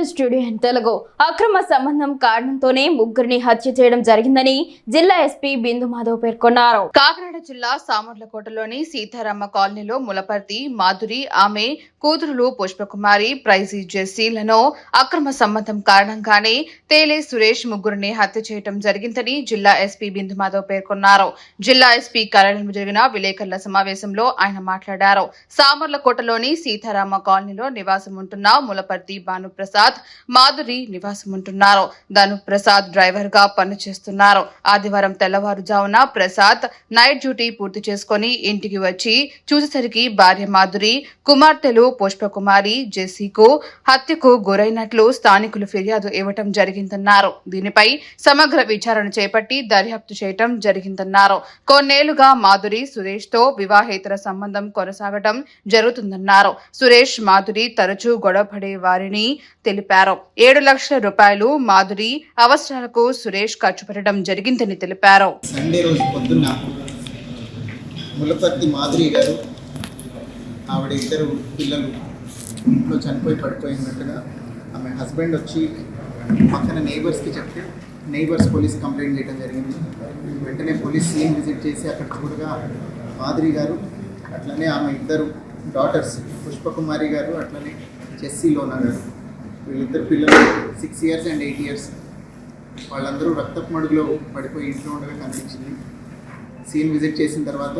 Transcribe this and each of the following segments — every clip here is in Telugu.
News studio Telugu. అక్రమ సంబంధం కారణంతోనే ముగ్గురిని హత్య చేయడం జరిగిందని జిల్లా ఎస్పీ బిందు మాధవ్ పేర్కొన్నారు. కాకినాడ జిల్లా సామర్లకోటలోని సీతారామ కాలనీలో ములపర్తి మాధురి ఆమె కూతురులు పుష్పకుమారి ప్రైజీ జెస్సీలను అక్రమ సంబంధం కారణంగానే తేలే సురేష్ ముగ్గురిని హత్య చేయడం జరిగిందని జిల్లా ఎస్పీ బిందు మాధవ్ పేర్కొన్నారు. జిల్లా ఎస్పీ కార్యాలయంలో జరిగిన విలేకరుల సమావేశంలో ఆయన మాట్లాడారు. సామర్లకోటలోని సీతారామ కాలనీలో నివాసం ఉంటున్న ములపర్తి భానుప్రసాద్ మాధురి నివాసం ఉంటున్నారు ధనుప్రసాద్ డ్రైవర్గా పనిచేస్తున్నారు. ఆదివారం తెల్లవారుజామున ప్రసాద్ నైట్ డ్యూటీ పూర్తి చేసుకుని ఇంటికి వచ్చి చూసేసరికి భార్య మాధురి కుమార్తెలు పుష్పకుమారి జెస్సీకు హత్యకు గురైనట్లు స్థానికులు ఫిర్యాదు ఇవ్వటం జరిగిందన్నారు. దీనిపై సమగ్ర విచారణ చేపట్టి దర్యాప్తు చేయటం జరిగిందన్నారు. కొన్నేళ్ళుగా మాధురి సురేష్తో వివాహేతర సంబంధం కొనసాగటం జరుగుతుందన్నారు. సురేష్ మాధురి తరచూ గొడవపడే వారిని తెలిపారు ఏడు లక్షల రూపాయలు మాధురి అవసరాలకు సురేష్ ఖర్చు పెట్టడం జరిగిందని తెలిపారు. సండే రోజు పొద్దున్న ములపర్తి మాధురి గారు ఆవిడ ఇద్దరు పిల్లలు ఇంట్లో చనిపోయి పడిపోయినట్టుగా ఆమె హస్బెండ్ వచ్చి పక్కన నేబర్స్కి చెప్తే నైబర్స్ పోలీస్ కంప్లైంట్ చేయడం జరిగింది. వెంటనే పోలీస్ సీన్ విజిట్ చేసి అక్కడ చూడగా మాధురి గారు అట్లనే ఆమె ఇద్దరు డాటర్స్ పుష్పకుమారి గారు అట్లనే జెస్సీ లోనా గారు వీళ్ళిద్దరు పిల్లలు six years and eight years వాళ్ళందరూ రక్తపు మడుగులో పడిపోయి ఇంట్లో ఉండగా కనిపించింది. సీన్ విజిట్ చేసిన తర్వాత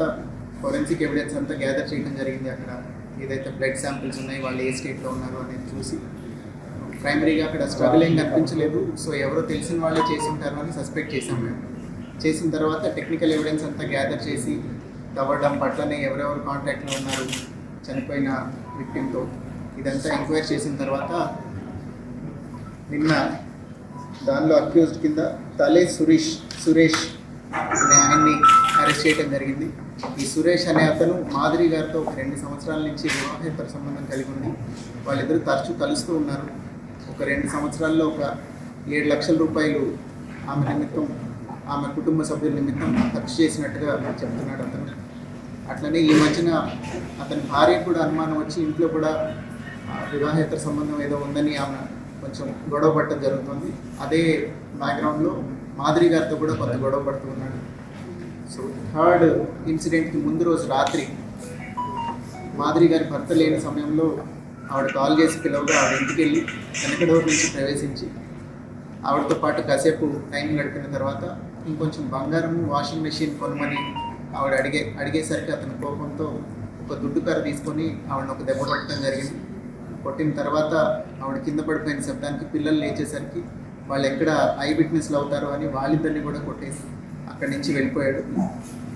ఫోరెన్సిక్ ఎవిడెన్స్ అంతా గ్యాదర్ చేయడం జరిగింది అక్కడ. ఏదైతే బ్లడ్ శాంపిల్స్ ఉన్నాయి వాళ్ళు ఏ స్టేట్లో ఉన్నారు అనేది చూసి. ప్రైమరీగా అక్కడ స్ట్రగుల్ ఏం కనిపించలేదు. సో ఎవరో తెలిసిన వాళ్ళే చేసి ఉంటారు అని సస్పెక్ట్ చేసాం మేము. చేసిన తర్వాత టెక్నికల్ ఎవిడెన్స్ అంతా గ్యాదర్ చేసి తవ్వడం పట్లనే ఎవరెవరు కాంటాక్ట్లో ఉన్నారు చనిపోయిన విక్టిమ్తో ఇదంతా ఎంక్వైరీ చేసిన తర్వాత నిన్న దానిలో అక్యూజ్డ్ కింద తలే సురేష్ సురేష్ అనే ఆయన్ని అరెస్ట్ చేయడం జరిగింది. ఈ సురేష్ అనే అతను మాదిరి గారితో ఒక రెండు సంవత్సరాల నుంచి వివాహేతర సంబంధం కలిగి ఉంది వాళ్ళిద్దరూ తరచూ కలుస్తూ ఉన్నారు. ఒక రెండు సంవత్సరాల్లో ఒక ఏడు లక్షల రూపాయలు ఆమె నిమిత్తం ఆమె కుటుంబ సభ్యుల నిమిత్తం ఖర్చు చేసినట్టుగా చెప్తున్నాడు అతను. అట్లనే ఈ మధ్యన అతని భార్యకు కూడా అనుమానం వచ్చి ఇంట్లో కూడా వివాహేతర సంబంధం ఏదో ఉందని ఆమె కొంచెం గొడవ పట్టడం జరుగుతుంది. అదే బ్యాక్గ్రౌండ్లో మాధురి గారితో కూడా కొంత గొడవ పడుతూ ఉన్నాడు. సో థర్డ్ ఇన్సిడెంట్కి ముందు రోజు రాత్రి మాధురి గారి భర్త లేని సమయంలో ఆవిడ కాల్ చేసి పిలవగా ఆవిడ ఇంటికి వెళ్ళి వెనక డోర్ నుంచి ప్రవేశించి ఆవిడతో పాటు కాసేపు టైం గడిపిన తర్వాత ఇంకొంచెం బంగారం వాషింగ్ మెషిన్ కొనమని ఆవిడ అడిగే అడిగేసరికి అతని కోపంతో ఒక దుడ్డు కర్ర తీసుకొని ఆవిడని ఒక దెబ్బ కొట్టడం జరిగింది. కొట్టిన తర్వాత ఆవిడ కింద పడిపోయిన శబ్దానికి పిల్లలు లేచేసరికి వాళ్ళు ఎక్కడ ఐ విట్నెస్లు అవుతారు అని వాళ్ళిద్దరిని కూడా కొట్టేసి అక్కడి నుంచి వెళ్ళిపోయాడు.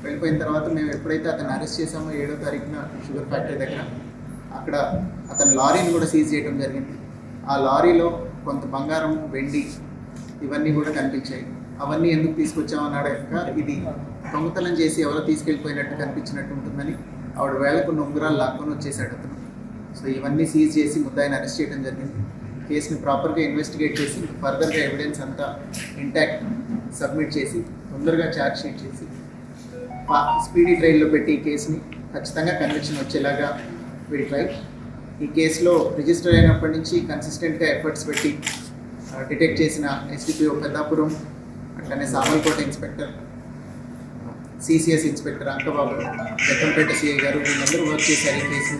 వెళ్ళిపోయిన తర్వాత మేము ఎప్పుడైతే అతను అరెస్ట్ చేసామో ఏడో తారీఖున షుగర్ ఫ్యాక్టరీ దగ్గర అక్కడ అతను లారీని కూడా సీజ్ చేయడం జరిగింది. ఆ లారీలో కొంత బంగారం వెండి ఇవన్నీ కూడా కనిపించాయి. అవన్నీ ఎందుకు తీసుకొచ్చామన్నాడు కనుక ఇది దొంగతనం చేసి ఎవరో తీసుకెళ్ళిపోయినట్టు కనిపించినట్టు ఉంటుందని ఆవిడ వేళకు ఉంగరాలు లాక్కొని వచ్చేసాడు అతను. సో ఇవన్నీ సీజ్ చేసి ముద్దాయిని అరెస్ట్ చేయడం జరిగింది. కేసుని ప్రాపర్గా ఇన్వెస్టిగేట్ చేసి ఫర్దర్గా ఎవిడెన్స్ అంతా ఇంటాక్ట్ సబ్మిట్ చేసి తొందరగా ఛార్జ్ షీట్ చేసి స్పీడీ ట్రయల్లో పెట్టి ఈ కేసుని ఖచ్చితంగా కన్విక్షన్ వచ్చేలాగా వీడి ట్రై ఈ కేసులో రిజిస్టర్ అయినప్పటి నుంచి కన్సిస్టెంట్గా ఎఫర్ట్స్ పెట్టి డిటెక్ట్ చేసిన ఎస్డిపిఓ పెద్దాపురం అట్లనే Samalkota inspector CCS inspector Ankababu Jaggampeta CI గారు వీళ్ళందరూ వర్క్ చేశారు ఈ కేసు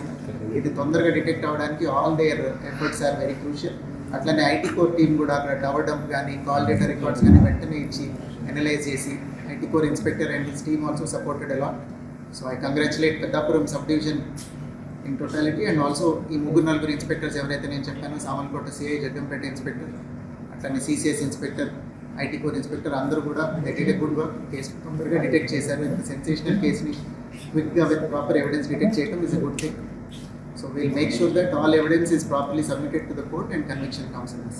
ఇది తొందరగా డిటెక్ట్ అవ్వడానికి all their efforts are very crucial అట్లనే ఐటీ కోర్ టీం కూడా అక్కడ టవర్ డంప్ కానీ కాల్ డేటా రికార్డ్స్ కానీ వెంటనే ఇచ్చి అనలైజ్ చేసి IT core inspector and his team also supported a lot so I congratulate Peddapuram sub division in totality and also ఈ ముగ్గురు నలుగురు ఇన్స్పెక్టర్స్ ఎవరైతే నేను చెప్పానో సామల్కోట సిఐ జగ్గంపేట ఇన్స్పెక్టర్ అట్లనే CCS inspector IT core inspector అందరూ కూడా డిడ్ గుడ్ వర్క్ కేసు తొందరగా డిటెక్ట్ చేశారు. ఇంత సెన్సేషనల్ కేసుని క్విక్గా విత్ ప్రాపర్ ఎవిడెన్స్ డిటెక్ట్ చేయడం is a good thing So we'll make sure that all evidence is properly submitted to the court and conviction comes in this.